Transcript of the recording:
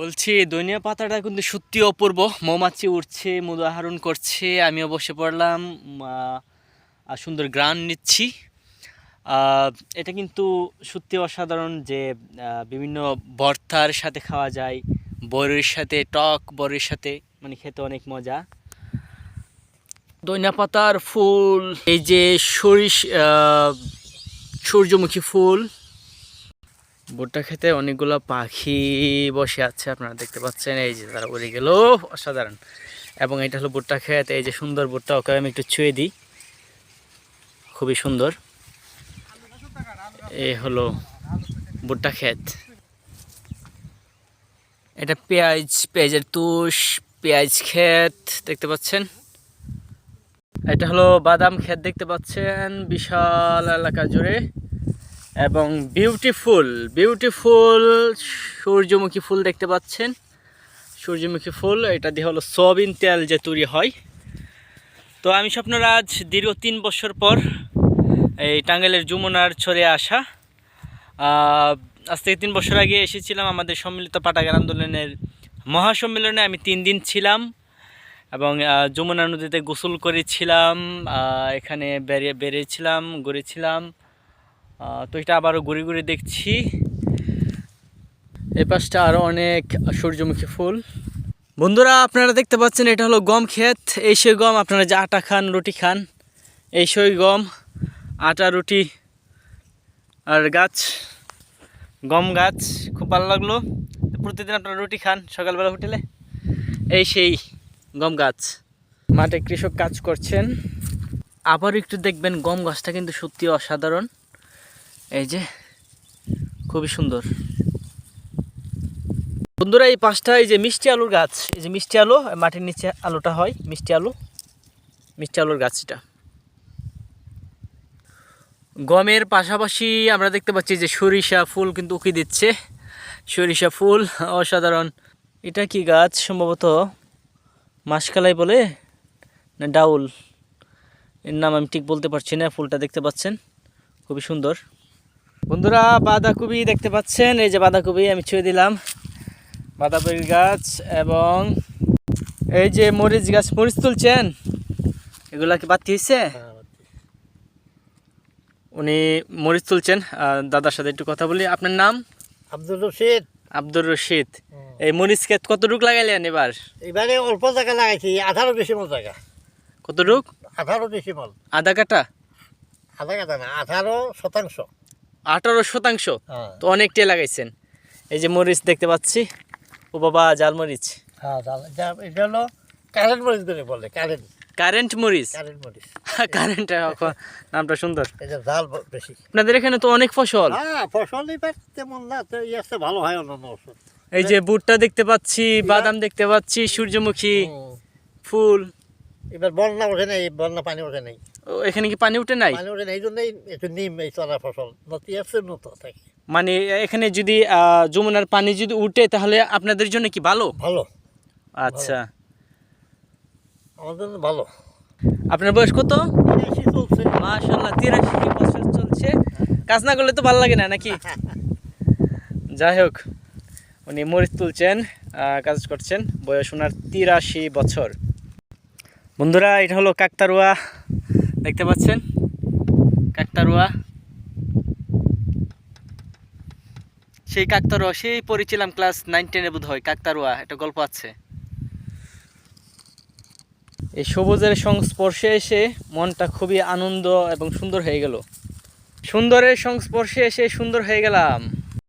বলছি ধনিয়া পাতাটা কিন্তু সত্যি অপূর্ব। মৌমাছি উঠছে মধু আহরণ করছে, আমিও বসে পড়লাম সুন্দর গ্রান নিচ্ছি। এটা কিন্তু সত্যি অসাধারণ যে বিভিন্ন ভর্তার সাথে খাওয়া যায়, বড়ির সাথে, টক বড়ির সাথে মানে খেতে অনেক মজা। ধনিয়া পাতার ফুল, এই যে সরিষ সূর্যমুখী ফুল ভুট্টা খেতে অনেকগুলো পাখি বসে আছে, আপনারা দেখতে পাচ্ছেন। এই যে তারা উড়ে গেল, অসাধারণ। এবং এটা হলো ভুট্টা ক্ষেত এই যে সুন্দর ভুট্টা ওকে আমি একটু ছুঁয়ে দিই। খুবই সুন্দর। এ হলো ভুট্টা ক্ষেত এটা পেঁয়াজ, পেঁয়াজের তুষ, পেঁয়াজ ক্ষেত দেখতে পাচ্ছেন? এটা হলো বাদাম ক্ষেত দেখতে পাচ্ছেন? বিশাল এলাকা জুড়ে। এবং বিউটিফুল বিউটিফুল সূর্যমুখী ফুল দেখতে পাচ্ছেন। সূর্যমুখী ফুল, এটা দিয়ে হলো সয়াবিন তেল যে তৈরি হয়। তো আমি স্বপ্নরাজ, দীর্ঘ তিন বছর পর এই টাঙ্গাইলের যমুনার ছড়ে আসা। আজ থেকে তিন বছর আগে এসেছিলাম আমাদের সম্মিলিত পাটাগার আন্দোলনের মহাসম্মেলনে। আমি তিন দিন ছিলাম এবং যমুনা নদীতে গোসল করেছিলাম এখানে বেরিয়ে, বেরিয়েছিলাম, ঘুরেছিলাম। তো এটা আবারও ঘুরে ঘুরে দেখছি। এই পাশটা আরও অনেক সূর্যমুখী ফুল। বন্ধুরা, আপনারা দেখতে পাচ্ছেন এটা হলো গম ক্ষেত। এই সেই গম আপনারা যে আটা খান, রুটি খান, এই সেই গম, আটা, রুটি আর গাছ, গম গাছ, খুব ভালো লাগল। প্রতিদিন আপনারা রুটি খান সকালবেলা হোটেলে। এই সেই গম গাছ। মাঠে কৃষক কাজ করছেন। আবার একটু দেখবেন গম গাছটা কিন্তু সত্যি অসাধারণ। এই যে, খুবই সুন্দর। বন্ধুরা, এই পাঁচটা এই যে মিষ্টি আলুর গাছ। এই যে মিষ্টি আলু মাটির নিচে আলুটা হয়, মিষ্টি আলু, মিষ্টি আলুর গাছটা গমের পাশাপাশি আমরা দেখতে পাচ্ছি যে সরিষা ফুল কিন্তু উকি দিচ্ছে। সরিষা ফুল, অসাধারণ। এটা কি গাছ? সম্ভবত মাসকালাই বলে, না ডাউল? এর নাম আমি ঠিক বলতে পারছি না, ফুলটা দেখতে পাচ্ছেন। খুবই সুন্দর। বন্ধুরা বাঁধাকপি দেখতে পাচ্ছেন? এই যে বাঁধাকপি আমি ছুঁয়ে দিলাম। বাঁধাকপির গাছ এবং এই যে মরিচ গাছ মরিচ তুলছেন? এগুলা কি বাতি হয়েছে উনি মরিচ তুলছেন। দাদার সাথে একটু কথা বলি। আপনার নাম? আব্দুল রশিদ। আব্দুর রশিদ। এই মরিচ ক্ষেত কতটুক লাগাইলেন এবার? এবারে অল্প জায়গা লাগাইছি আঠারো ডেসিমল জায়গা। কতটুক? আঠারো ডেসিমল আধা কাটা আধা কাটা না আঠারো শতাংশ। আঠারো শতাংশ। হ্যাঁ। তো অনেকটাই লাগাইছেন। এই যে মরিচ দেখতে পাচ্ছি। ও বাবা জাল মরিচ। হ্যাঁ এটা এটা হলো কারেন্ট মরিচ করে বলে কারেন্ট। কারেন্ট মরিচ? কারেন্ট মরিচ। কারেন্ট নামটা সুন্দর। এটা জাল বেশি। আপনাদের এখানে তো অনেক ফসল। হ্যাঁ ফসল এবার তেমন না তো ইয়াসে ভালো হয় অন্যান্য ওষুধ। এই যে ভুট্টা দেখতে পাচ্ছি বাদাম দেখতে পাচ্ছি সূর্যমুখী ফুল। এবার বন্যা ওঠে নাই বন্যা পানি ওঠে নাই। এখানে কি পানি উঠে নাই? পানি ওঠে নাই এই জন্যই একটু নিম এই চলা ফসল। নতি আছে নত থাকে। মানে এখানে যদি যমুনার পানি যদি উঠে তাহলে আপনাদের জন্য কি ভালো? ভালো। আচ্ছা। আমাদের ভালো। আপনার বয়স কত? চলছে। মাশাল্লাহ তিরাশি বছর চলছে? কাজ না করলে তো ভালো লাগে না নাকি? যাই হোক উনি মরিচ তুলছেন কাজ করছেন। বয়স ওনার তিরাশি বছর। বন্ধুরা এটা হলো কাকতারুয়া। দেখতে পাচ্ছেন? কাকতারুয়া। সেই কাকতারুয়া, সেই পড়েছিলাম ক্লাস নাইন টেনে বোধ হয় কাকতারুয়া, একটা গল্প আছে। এই সবুজের সংস্পর্শে এসে মনটা খুবই আনন্দ এবং সুন্দর হয়ে গেল। সুন্দরের সংস্পর্শে এসে সুন্দর হয়ে গেলাম।